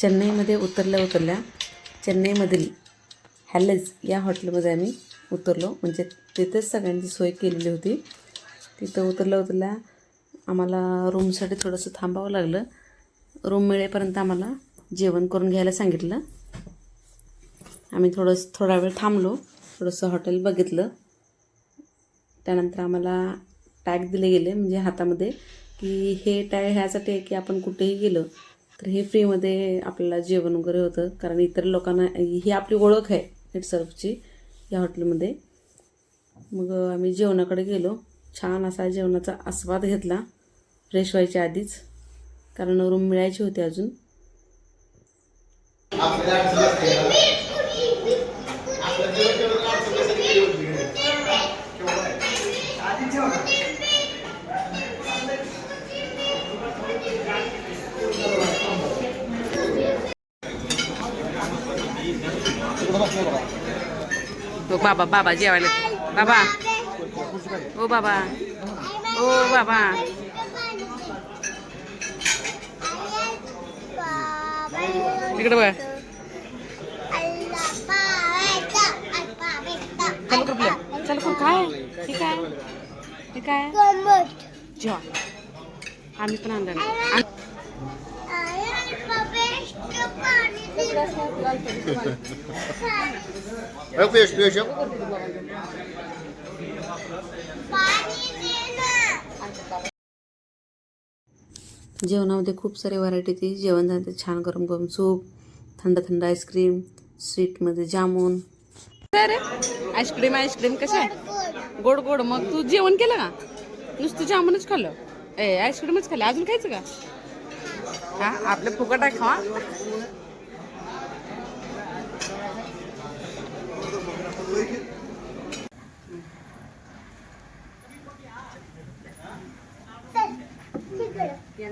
चेन्नईमध्ये उतरल्या उतरल्या चेन्नईमधील हॅलेज या हॉटेलमध्ये आम्ही उतरलो. म्हणजे तिथेच सगळ्यांची सोय केलेली होती. तिथं उतरल्या उतरल्या आम्हाला रूमसाठी थोडंसं थांबावं लागलं. रूम मिळेपर्यंत आम्हाला जेवण करून घ्यायला सांगितलं. आम्ही थोडंसं थोडा वेळ थांबलो. थोडंसं हॉटेल बघितलं. त्यानंतर आम्हाला टॅग दिले गेले. म्हणजे हातामध्ये की हे टॅग ह्यासाठी आहे की आपण कुठेही गेलो तर हे फ्रीमध्ये आपल्याला जेवण वगैरे होतं. कारण इतर लोकांना ही आपली ओळख आहे नेट सर्फची या हॉटेलमध्ये. मग आम्ही जेवणाकडे गेलो. छान असा जेवणाचा आस्वाद घेतला फ्रेश व्हायच्या आधीच. कारण रूम मिळायची होती अजून. तो बाबा बाबा जेवायला. बाबा. ओ बाबा. ओ बाबा. इकडे बघा. चल कुठलं चल कोण काय? हे काय? हे काय? जेवा. आम्ही पण आणलं Yok bir yaş, bir. जेवणामध्ये खूप सारे व्हरायटी होती जेवण झालं छान गरम गरम सूप थंड थंड आईस्क्रीम स्वीटमध्ये जामून. अरे आईस्क्रीम आईस्क्रीम कसं आहे? गोड गोड. मग तू जेवण केलं का? नुसतं जामूनच खाल्लं? ए आईस्क्रीमच खाल्लं? अजून खायचं का? हा आपलं फुकट आहे खावा.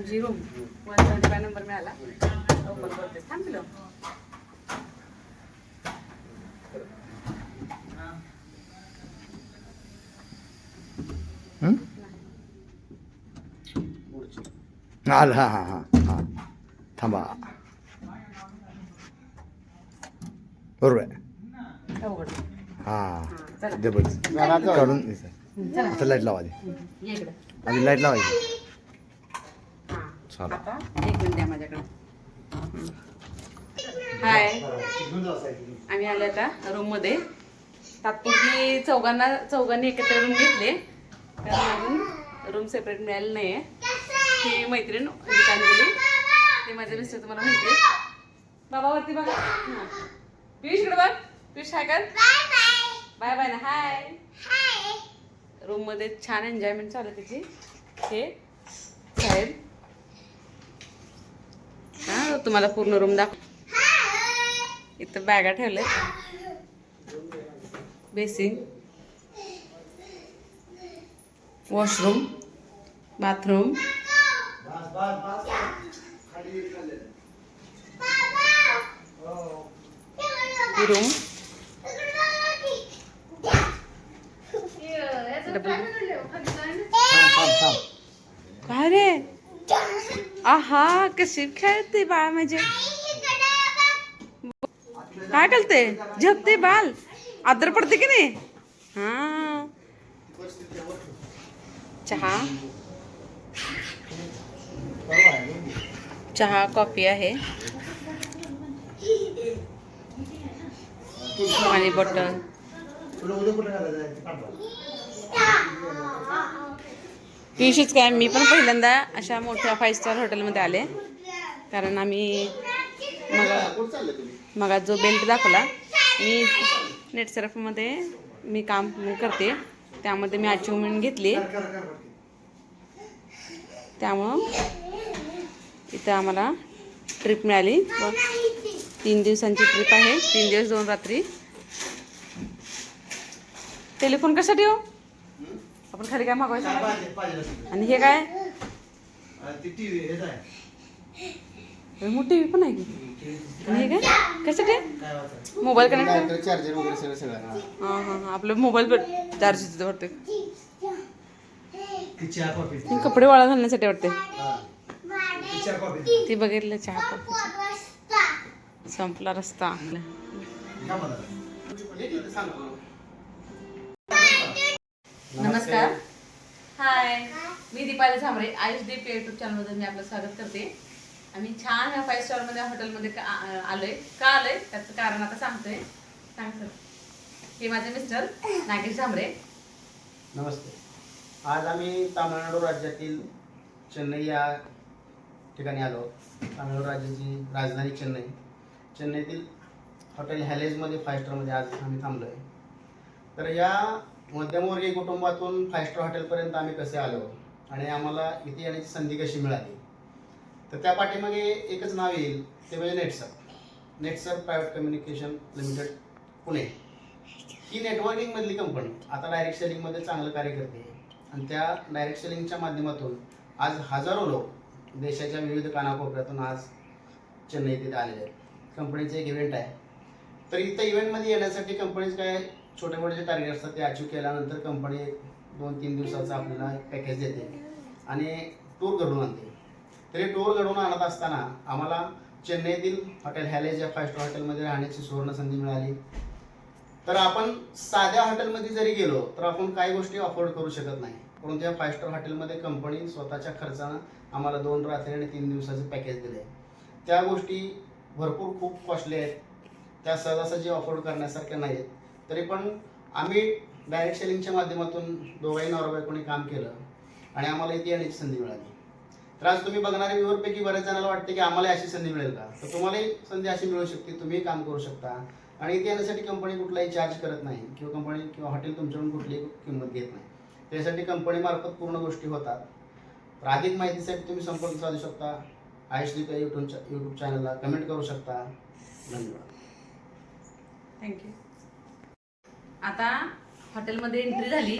MG room one seventy five number मिळाला. ओपन करते. थांब पिलं. आलं हां हां हां हां. थांबा. बरोबर आहे. हां. बघ काढून चला. आता लाइट लावा आधी. ये इकडं. आधी लाइट लावायची. आता द्या माझ्याकडे. हाय. आम्ही आले आता रूममध्ये तात्पुरती चौघांना चौघांनी एकत्र रूम घेतले. कारण अजून रूम सेपरेट मिळाले नाही आहे ही मैत्रीण गीतांजली. ते माझे मिस्टर तुम्हाला माहिती आहे बाबा वरती बघा. हां. पियुष इकडे बघ. पियुष हाय कर. बाय बाय ना हाय रूममध्ये छान एन्जॉयमेंट चालू आहे त्याची हे साहेब. तुम्हाला पूर्ण रूम दाखव इथं बॅगा ठेवले बेसिंग वॉशरूम. बाथरूम. रूम आहा कशी खेळते बाळ करते झपते बाल। आदर पडते की नाही? हा। चहा। चहा कॉफ़ी आहे। पाणी बॉटल। पियुषच काय मी पण पहिल्यांदा अशा मोठ्या फाईव्ह स्टार हॉटेलमध्ये आले. कारण आम्ही मग मग जो बेल्ट दाखवला मी नेट सर्फमध्ये मी काम करते. त्यामध्ये मी अचिव्हमेंट घेतली. त्यामुळं इथं आम्हाला ट्रिप मिळाली. व तीन दिवसांची ट्रिप आहे. तीन दिवस दोन रात्री. टेलिफोन कसा ठेव आपण खाली काय मागवायचं? आणि हे काय? हे मोठी टी पण आहे की? आणि हे काय? कशासाठी? मोबाईल कनेक्ट चार्जर वगैरे सगळं सगळं हां हां हां. आपलं मोबाईल चार्ज वाटते. हे कपडे वाळा घालण्यासाठी वाटते. ती बघितलं चहा कॉफी संपला रस्ता. नमस्कार. हाय. मी दीपाली झांबरे आयुष दीप युट्यूब चॅनलमध्ये मी आपलं स्वागत करते. आम्ही छान ह्या फाईव्ह स्टारमध्ये हॉटेलमध्ये का- आलोय. का आलोय? त्याचं कारण आता सांगतोय. सांग सर. हे माझे मिस्टर नागेश झांबरे. नमस्ते. आज आम्ही तामिळनाडू राज्यातील चेन्नई या ठिकाणी आलो. तामिळनाडू राज्याची राजधानी चेन्नई. चेन्नईतील हॉटेल हॅलेजमध्ये फाय स्टारमध्ये आज आम्ही थांबलो आहे तर या मध्यमवर्गीय कुटुंबातून फाय स्टार हॉटेलपर्यंत आम्ही कसे आलो आणि आम्हाला इथे येण्याची संधी कशी मिळाली? तर त्या पाठीमागे एकच नाव येईल ते म्हणजे नेटसर. नेटसर प्रायव्हेट कम्युनिकेशन लिमिटेड पुणे. ही नेटवर्किंगमधली कंपनी आता डायरेक्ट सेलिंगमध्ये चांगलं कार्य करते. आणि त्या डायरेक्ट सेलिंगच्या माध्यमातून आज हजारो लोक देशाच्या विविध कानाकोपऱ्यातून आज चेन्नई तिथे आलेले आहेत. कंपनीचं एक इव्हेंट आहे. तर इथं इव्हेंटमध्ये येण्यासाठी कंपनीचं काय छोटे मोठे जे टार्गेट असतात ते अचीव केल्यानंतर कंपनी एक दोन तीन दिवसाचं आपल्याला पॅकेज देते आणि टूर घडवून आणते. तरी टूर घडवून आणत असताना आम्हाला चेन्नईतील हॉटेल हॅलेज या फाय स्टार हॉटेलमध्ये राहण्याची सुवर्ण संधी मिळाली. तर आपण साध्या हॉटेलमध्ये जरी गेलो तर आपण काही गोष्टी अफोर्ड करू शकत नाही. परंतु या फाय स्टार हॉटेलमध्ये कंपनी स्वतःच्या खर्चानं आम्हाला दोन रात्री आणि तीन दिवसाचं पॅकेज दिले आहे त्या गोष्टी भरपूर खूप कॉस्टली आहेत. त्या सहजासहजी अफोर्ड करण्यासारख्या नाही आहेत तरी पण आम्ही डायरेक्ट सेलिंगच्या माध्यमातून दोघाही नवरा बायकोनी काम केलं आणि आम्हाला इथे येण्याची संधी मिळाली. तर आज तुम्ही बघणाऱ्या व्ह्यूवरपैकी बऱ्याच जणांना वाटते की आम्हाला अशी संधी मिळेल का? तर तुम्हालाही संधी अशी मिळू शकते तुम्ही काम करू शकता. आणि इथे येण्यासाठी कंपनी कुठलाही चार्ज करत नाही किंवा कंपनी किंवा हॉटेल तुमच्याकडून कुठलीही किंमत घेत नाही. त्यासाठी कंपनीमार्फत पूर्ण गोष्टी होतात. तर अधिक माहितीसाठी तुम्ही संपर्क साधू शकता. आयुष दीप यूट्यूब यूट्यूब चॅनलला कमेंट करू शकता. धन्यवाद. थँक्यू आता हॉटेलमध्ये एंट्री झाली.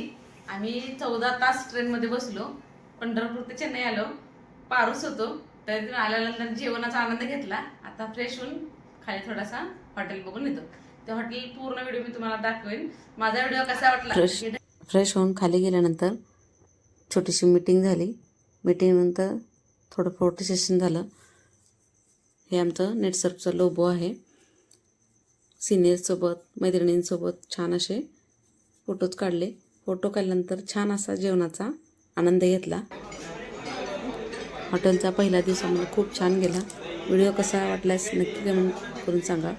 आम्ही चौदा तास ट्रेनमध्ये बसलो. पंढरपूर ते चेन्नई आलो. पारूस होतो. तर तिथून आल्यानंतर जेवणाचा आनंद घेतला. आता फ्रेश होऊन खाली थोडासा हॉटेल बघून येतो. ते हॉटेल पूर्ण व्हिडिओ मी तुम्हाला दाखवेन. माझा व्हिडिओ कसा वाटला? फ्रेश फ्रेश होऊन खाली गेल्यानंतर छोटीशी मीटिंग झाली. मीटिंगनंतर थोडं फोटो सेशन झालं. हे आमचं नेटसर्फचं लोबो आहे. सिनियरसोबत मैत्रिणींसोबत छान असे फोटोज काढले. फोटो काढल्यानंतर छान असा जेवणाचा आनंद घेतला. हॉटेलचा पहिला दिवस आम्हाला खूप छान गेला. व्हिडिओ कसा वाटल्यास नक्की कमेंट करून सांगा.